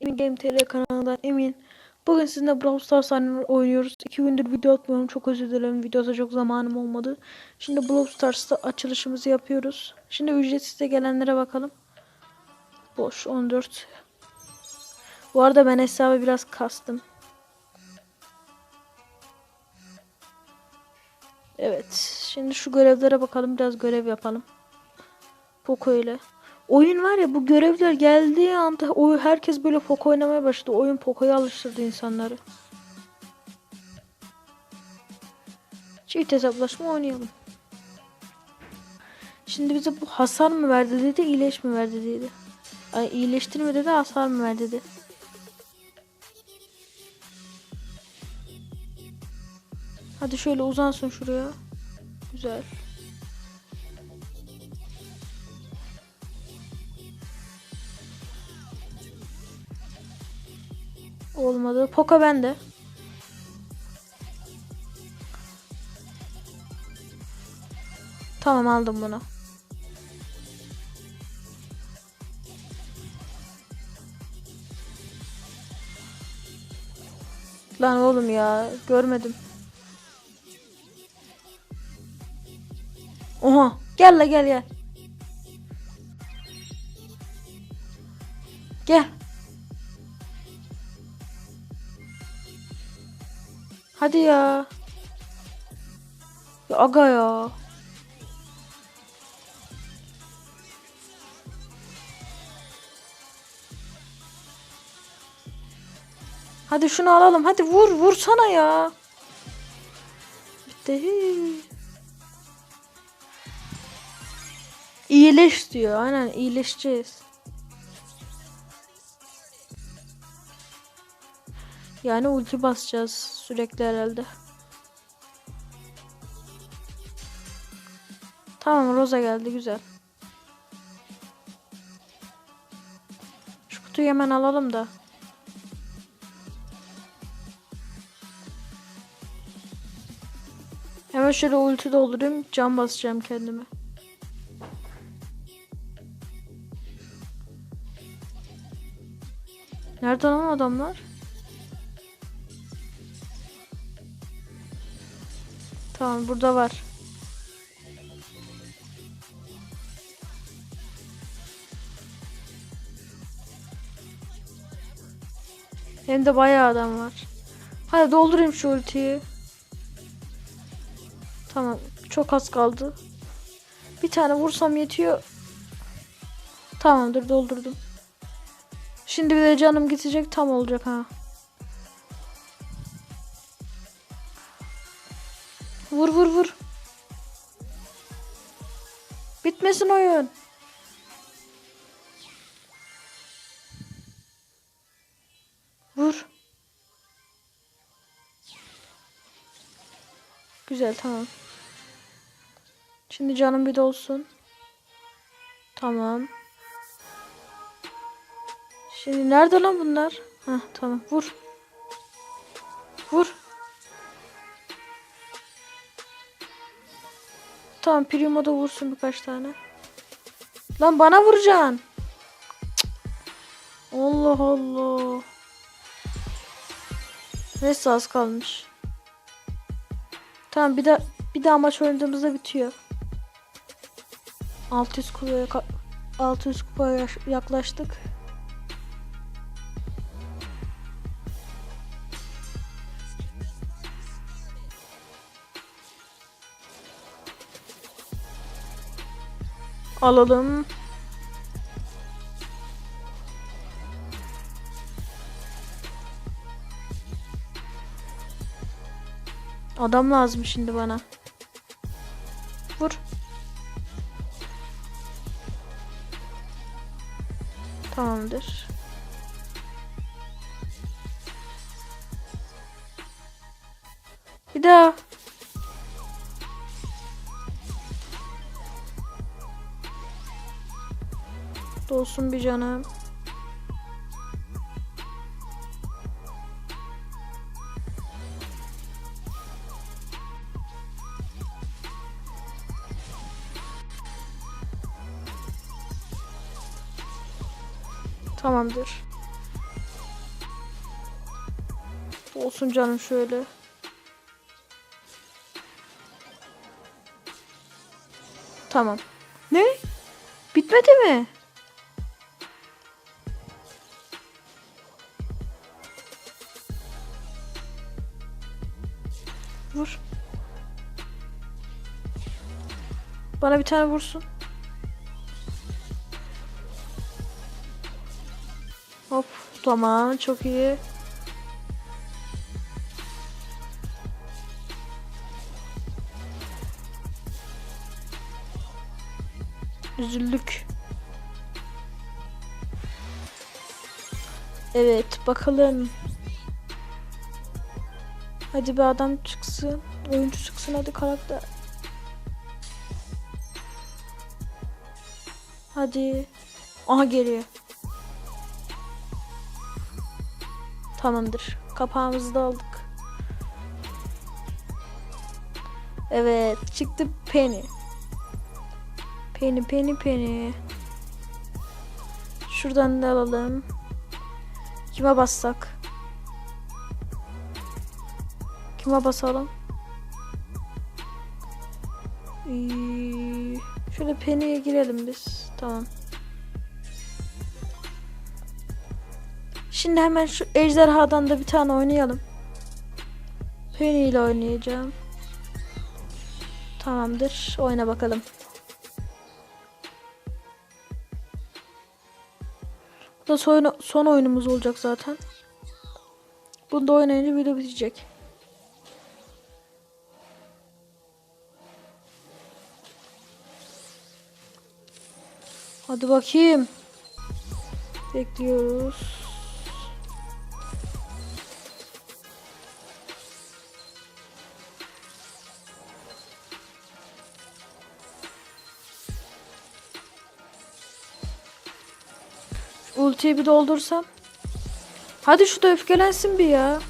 Emin Game TR kanalından Emin. Bugün sizinle Brawl Stars oynuyoruz. İki gündür video atmıyorum. Çok özür dilerim. Videoda çok zamanım olmadı. Şimdi Brawl Stars'ta açılışımızı yapıyoruz. Şimdi ücretsiz de gelenlere bakalım. Boş 14. Bu arada ben hesabı biraz kastım. Evet. Şimdi şu görevlere bakalım. Biraz görev yapalım. Poco ile. Oyun var ya bu görevler geldiği anda o herkes böyle Poco oynamaya başladı. Oyun Poco'ya alıştırdı insanları. Çift hesaplaşma oynayalım. Şimdi bize bu hasar mı verdi dedi, iyileş mi verdi dedi. Ay iyileştirme dedi, hasar mı verdi dedi. Hadi şöyle uzansın şuraya. Güzel. Olmadı. Poco bende. Tamam aldım bunu. Lan oğlum ya görmedim. Oha gel la gel gel. Hadi ya. Ya aga ya. Hadi şunu alalım. Hadi vur vursana ya. Bitti. İyileş diyor. Aynen iyileşeceğiz. Yani ulti basacağız sürekli herhalde. Tamam Rosa geldi güzel. Şu kutuyu hemen alalım da. Hemen şöyle ulti doldurayım. Can basacağım kendime. Nerede lan adamlar? Tamam burada var. Hem de bayağı adam var. Hadi doldurayım şu ultiyi. Tamam. Çok az kaldı. Bir tane vursam yetiyor. Tamamdır doldurdum. Şimdi bir de canım gidecek tam olacak ha. Vur vur vur. Bitmesin oyun. Vur. Güzel tamam. Şimdi canım bir dolsun. Tamam. Şimdi nerede lan bunlar? Heh tamam vur. Vur. Tamam Primo da vursun birkaç tane. Lan bana vuracaksın. Cık. Allah Allah. Neyse az kalmış. Tamam bir de bir daha maç oynadığımızda bitiyor. 600 kupaya 600 kupaya yaklaştık. Alalım. Adam lazım şimdi bana. Vur. Tamamdır. Bir daha. Dolsun bir canım. Tamamdır. Olsun canım şöyle. Tamam. Ne? Bitmedi mi? Bana bir tane vursun. Hop tamam çok iyi. Üzüldük. Evet bakalım. Hadi bir adam çıksın. Oyuncu çıksın hadi karakter. Hadi. Aha geliyor. Tamamdır. Kapağımızı da aldık. Evet çıktı Penny. Penny Penny Penny. Şuradan da alalım. Kime bassak? Kime basalım? Ee, şöyle Penny'e girelim biz. Tamam. Şimdi hemen şu ejderhadan da bir tane oynayalım. Penny ile oynayacağım. Tamamdır. Oyna bakalım. Bu da son, son oyunumuz olacak zaten. Bunu da oynayınca video bitecek. Hadi bakayım. Bekliyoruz. Ultiyi bir doldursam. Hadi şu da öfkelensin bir ya.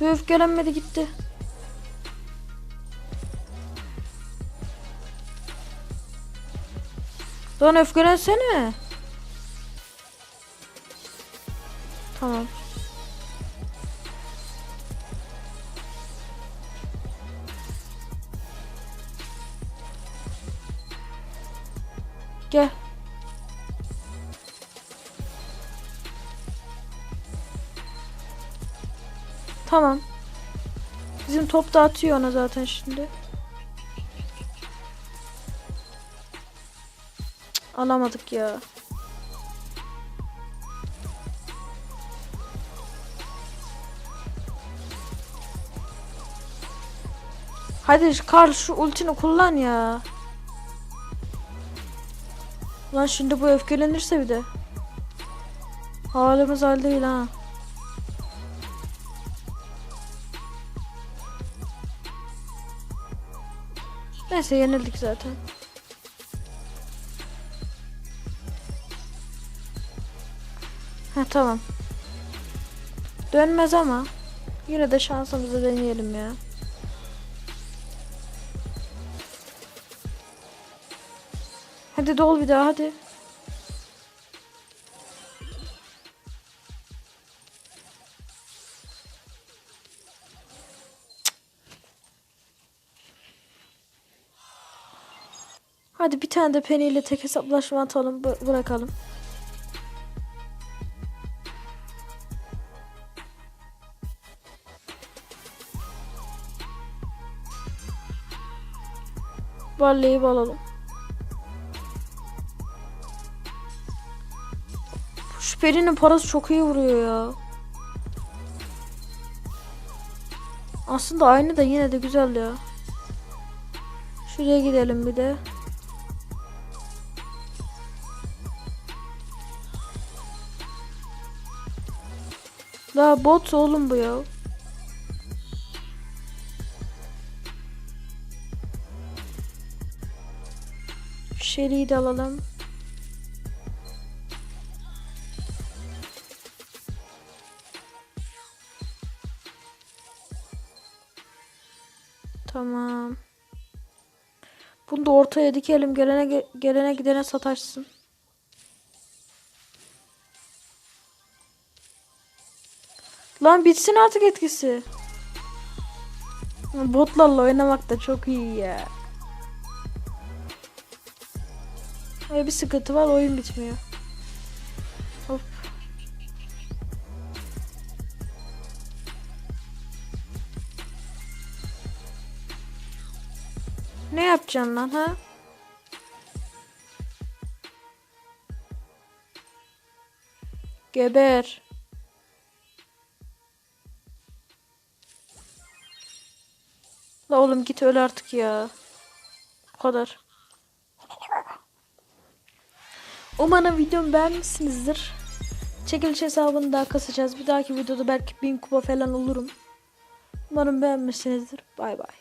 Bir öfkelenmedi gitti. Lan öfkelensene. Tamam. Gel. Tamam. Bizim top da atıyor ona zaten şimdi. Alamadık ya. Hadi Karl şu ultini kullan ya. Lan şimdi bu öfkelenirse bir de. Halimiz hal değil ha. Neyse yenildik zaten. Ha tamam. Dönmez ama yine de şansımızı deneyelim ya. Hadi dol bir daha hadi. Hadi bir tane de Penny ile tek hesaplaşma atalım bı- bırakalım. Barley'i alalım. Şu Peri'nin parası çok iyi vuruyor ya. Aslında aynı da yine de güzel ya. Şuraya gidelim bir de. Daha bot oğlum bu ya. Şeri'yi de alalım. Tamam. Bunu da ortaya dikelim. Gelene ge- gelene gidene sataşsın. Lan bitsin artık etkisi. Botlarla oynamak da çok iyi ya. Öyle bir sıkıntı var oyun bitmiyor. Hop. Ne yapacaksın lan ha? Geber. La oğlum git öl artık ya. Bu kadar. Umarım videomu beğenmişsinizdir. Çekiliş hesabını daha kasacağız. Bir dahaki videoda belki 1000 kupa falan olurum. Umarım beğenmişsinizdir. Bay bay.